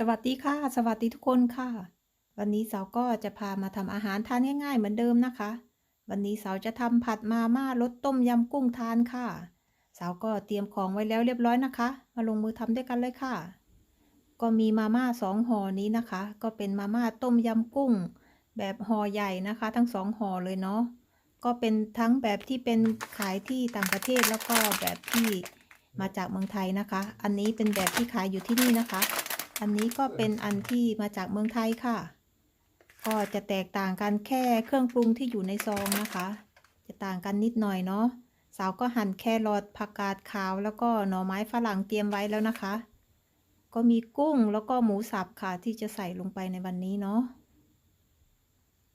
สวัสดีค่ะ สวัสดีทุกคนค่ะ วันนี้เสาก็จะพามาทำอาหารทานง่ายๆเหมือนเดิมนะคะ วันนี้เสาจะทำผัดมาม่ารสต้มยำกุ้งทานค่ะเสาก็เตรียมของไว้แล้วเรียบร้อยนะคะ มาลงมือทำด้วยกันเลยค่ะ ก็มีมาม่าสองห่อนี้นะคะ ก็เป็นมาม่าต้มยำกุ้ง แบบห่อใหญ่นะคะ ทั้งสองห่อเลยเนาะก็เป็นทั้งแบบที่เป็นขายที่ต่างประเทศแล้วก็แบบที่มาจากเมืองไทยนะคะ อันนี้เป็นแบบที่ขายอยู่ที่นี่นะคะ อันนี้ก็เป็นอันที่มาจากเมืองไทยค่ะ ก็จะแตกต่างกันแค่เครื่องปรุงที่อยู่ในซองนะคะ จะต่างกันนิดหน่อยเนาะ สาวก็หั่นแครอทผักกาดขาว แล้วก็หน่อไม้ฝรั่งเตรียมไว้แล้วนะคะ ก็มีกุ้งแล้วก็หมูสับค่ะที่จะใส่ลงไปในวันนี้เนาะ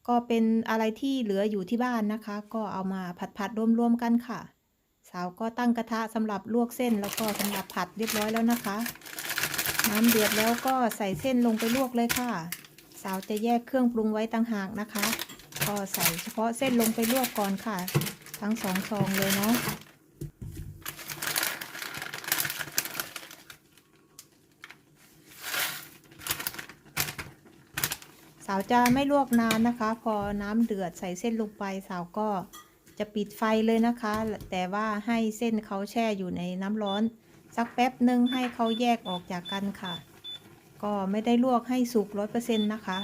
ก็เป็นอะไรที่เหลืออยู่ที่บ้านนะคะ ก็เอามาผัดผัดรวมๆกันค่ะ สาวก็ตั้งกระทะสำหรับลวกเส้นแล้วก็สำหรับผัดเรียบร้อยแล้วนะคะ น้ำเดือดแล้วก็ใส่เส้นลงไปลวกเลยค่ะ สาวจะแยกเครื่องปรุงไว้ต่างหากนะคะ ก็ใส่เฉพาะเส้นลงไปลวกก่อนค่ะ ทั้งสองซองเลยเนาะสาวจะไม่ลวกนานนะคะ พอน้ำเดือดใส่เส้นลงไปสาวก็จะปิดไฟเลยนะคะ แต่ว่าให้เส้นเขาแช่อยู่ในน้ำร้อน สักแป๊บหนึ่งให้เขาแยกออกจากกันค่ะ ก็ไม่ได้ลวกให้สุกร้อยเปอร์เซ็นต์นะคะ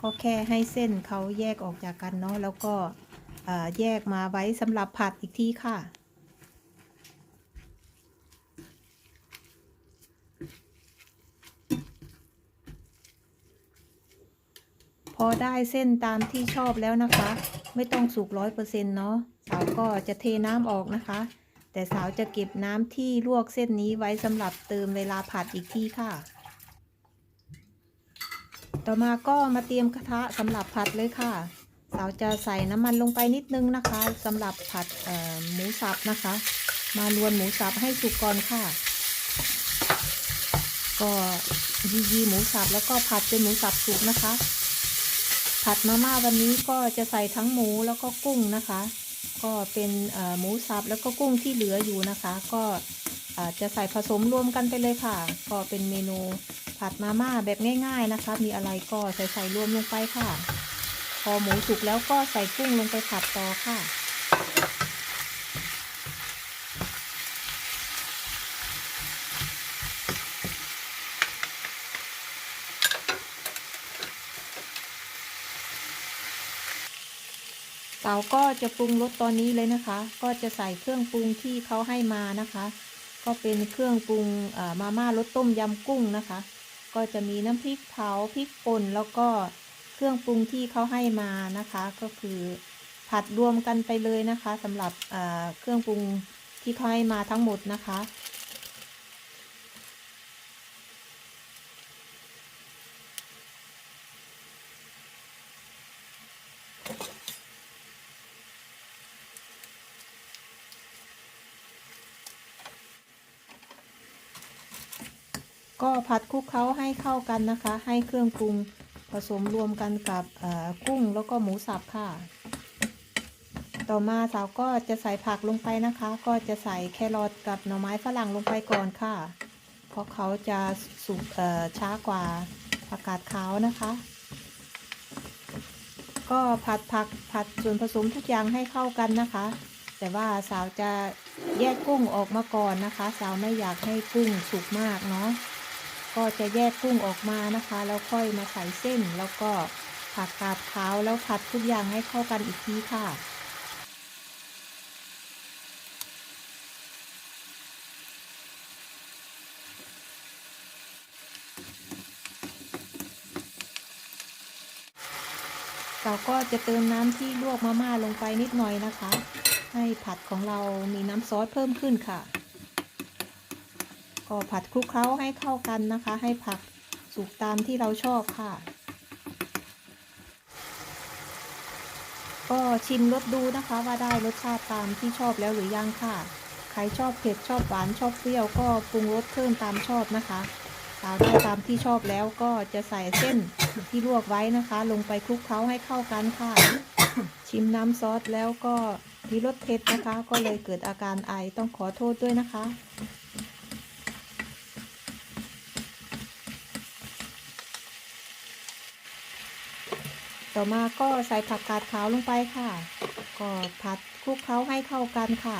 ก็แค่ให้เส้นเขาแยกออกจากกันเนาะแล้วก็แยกมาไว้สำหรับผัดอีกทีค่ะพอได้เส้นตามที่ชอบแล้วนะคะ ไม่ต้องสุกร้อยเปอร์เซ็นต์เนาะสาก็จะเทน้ำออกนะคะ แต่สาวจะเก็บน้ำที่ลวกเส้นนี้ไว้สำหรับเติมเวลาผัดอีกทีค่ะ ต่อมาก็มาเตรียมกระทะสำหรับผัดเลยค่ะ สาวจะใส่น้ำมันลงไปนิดนึงนะคะสำหรับผัดหมูสับนะคะ มาลวนหมูสับให้สุกก่อนค่ะ ก็ยียีหมูสับแล้วก็ผัดจนหมูสับสุกนะคะ ผัดมาม่าวันนี้ก็จะใส่ทั้งหมูแล้วก็กุ้งนะคะ ก็เป็นหมูสับแล้วก็กุ้งที่เหลืออยู่นะคะ ก็จะใส่ผสมรวมกันไปเลยค่ะ ก็เป็นเมนูผัดมาม่าแบบง่าย ๆนะคะ มีอะไรก็ใส่ใส่รวมลงไปค่ะ พอหมูสุกแล้วก็ใส่กุ้งลงไปผัดต่อค่ะ เตาก็จะปรุงรสตอนนี้เลยนะคะ ก็จะใส่เครื่องปรุงที่เขาให้มานะคะ ก็เป็นเครื่องปรุงมาม่ารสต้มยำกุ้งนะคะ ก็จะมีน้ำพริกเผาพริกป่นแล้วก็เครื่องปรุงที่เขาให้มานะคะ ก็คือผัดรวมกันไปเลยนะคะสำหรับเอ่อเครื่องปรุงที่เขาให้มาทั้งหมดนะคะ ก็ผัดคลุกเคล้าให้เข้ากันนะคะ ให้เครื่องปรุงผสมรวมกันกับกุ้งแล้วก็หมูสับค่ะ ต่อมาสาวก็จะใส่ผักลงไปนะคะ ก็จะใส่แครอทกับหน่อไม้ฝรั่งลงไปก่อนค่ะ เพราะเขาจะสุกช้ากว่าผักกาดขาวนะคะ ก็ผัดผักผัดส่วนผสมทุกอย่างให้เข้ากันนะคะ แต่ว่าสาวจะแยกกุ้งออกมาก่อนนะคะ สาวไม่อยากให้กุ้งสุกมากเนาะ ก็จะแยกกุ้งออกมานะคะ แล้วค่อยมาใส่เส้น แล้วก็ผักกาดขาวแล้วผัดทุกอย่างให้เข้ากันอีกทีค่ะเราก็จะเติมน้ำที่ลวกมาม่าลงไปนิดหน่อยนะคะ ให้ผัดของเรามีน้ำซอสเพิ่มขึ้นค่ะ ก็ผัดคลุกเคล้าให้เข้ากันนะคะ ให้ผักสุกตามที่เราชอบค่ะ ก็ชิมรสดูนะคะว่าได้รสชาติตามที่ชอบแล้วหรือยังค่ะ ใครชอบเผ็ดชอบหวานชอบเปรี้ยวก็ปรุงรสเพิ่มตามชอบนะคะสาวได้ตามที่ชอบแล้วก็จะใส่เส้นที่ลวกไว้นะคะ ลงไปคลุกเคล้าให้เข้ากันค่ะ ชิมน้ำซอสแล้วก็มีรสเผ็ดนะคะ ก็เลยเกิดอาการไอต้องขอโทษด้วยนะคะ ต่อมาก็ใส่ผักกาดขาวลงไปค่ะ ก็ผัดคลุกเคล้าให้เข้ากันค่ะ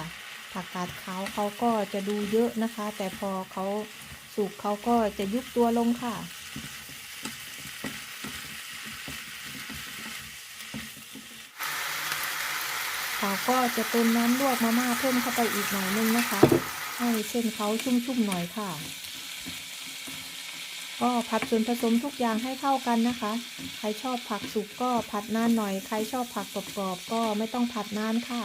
ผักกาดขาวเขาก็จะดูเยอะนะคะ แต่พอเขาสุกเขาก็จะยุบตัวลงค่ะเขาก็จะเติมน้ำลวกมาม่าเพิ่มเข้าไปอีกหน่อยนึงนะคะ ให้เส้นเขาชุ่มๆหน่อยค่ะ ก็ผัดส่วนผสมทุกอย่างให้เข้ากันนะคะ ใครชอบผักสุกก็ผัดนานหน่อย ใครชอบผักกรอบๆก็ไม่ต้องผัดนานค่ะ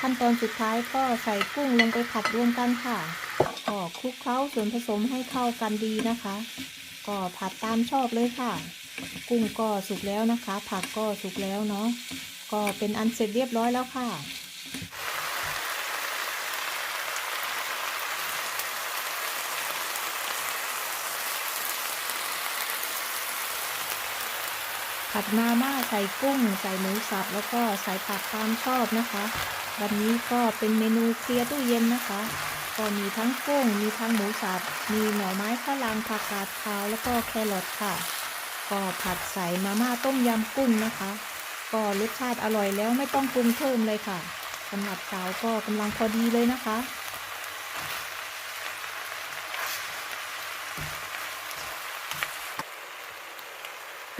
ขั้นตอนสุดท้ายก็ใส่กุ้งลงไปผัดรวมกันค่ะก็คลุกเคล้าส่วนผสมให้เข้ากันดีนะคะ ก็ผัดตามชอบเลยค่ะ กุ้งก็สุกแล้วนะคะ ผักก็สุกแล้วเนาะ ก็เป็นอันเสร็จเรียบร้อยแล้วค่ะ ผัดมาม่าใส่กุ้ง ใส่หมูสับแล้วก็ใส่ผักตามชอบนะคะ วันนี้ก็เป็นเมนูเคลียร์ตู้เย็นนะคะ ก็มีทั้งกุ้ง มีทั้งหมูสับ มีหน่อไม้ฝรั่งผักกาดขาวแล้วก็แครอทค่ะ ก็ผัดใส่มาม่าต้มยำกุ้งนะคะ ก็รสชาติอร่อยแล้วไม่ต้องปรุงเพิ่มเลยค่ะสำหรับสาวก็กำลังพอดีเลยนะคะ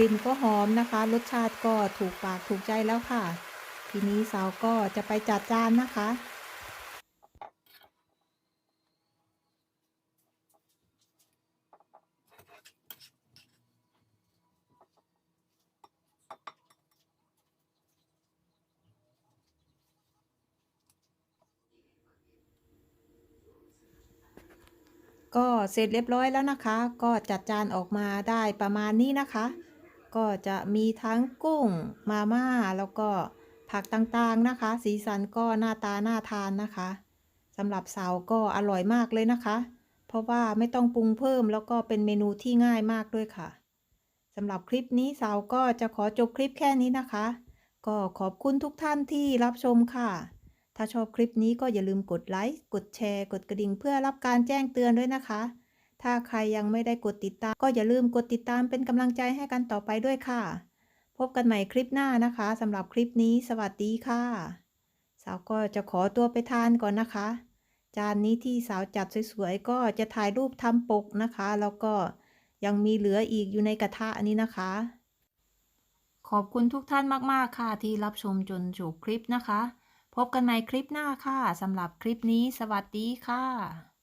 ลิ่นก็หอมนะคะ รสชาติก็ถูกปากถูกใจแล้วค่ะ ทีนี้สาวก็จะไปจัดจานนะคะ ก็เสร็จเรียบร้อยแล้วนะคะ ก็จัดจานออกมาได้ประมาณนี้นะคะ ก็จะมีทั้งกุ้งมาม่าแล้วก็ผักต่างๆนะคะ สีสันก็หน้าตาน่าทานนะคะสำหรับสาวก็อร่อยมากเลยนะคะ เพราะว่าไม่ต้องปรุงเพิ่มแล้วก็เป็นเมนูที่ง่ายมากด้วยค่ะสำหรับคลิปนี้สาวก็จะขอจบคลิปแค่นี้นะคะ ก็ขอบคุณทุกท่านที่รับชมค่ะ ถ้าชอบคลิปนี้ก็อย่าลืมกดไลค์กดแชร์ กดกระดิ่งเพื่อรับการแจ้งเตือนด้วยนะคะ ถ้าใครยังไม่ได้กดติดตาม ก็อย่าลืมกดติดตามเป็นกำลังใจให้กันต่อไปด้วยค่ะ พบกันใหม่คลิปหน้านะคะสำหรับคลิปนี้สวัสดีค่ะ สาวก็จะขอตัวไปทานก่อนนะคะ จานนี้ที่สาวจัดสวยๆก็จะถ่ายรูปทำปกนะคะ แล้วก็ยังมีเหลืออีกอยู่ในกระทะอันนี้นะคะ ขอบคุณทุกท่านมากๆค่ะที่รับชมจนจบคลิปนะคะ พบกันใหม่คลิปหน้าค่ะสำหรับคลิปนี้สวัสดีค่ะ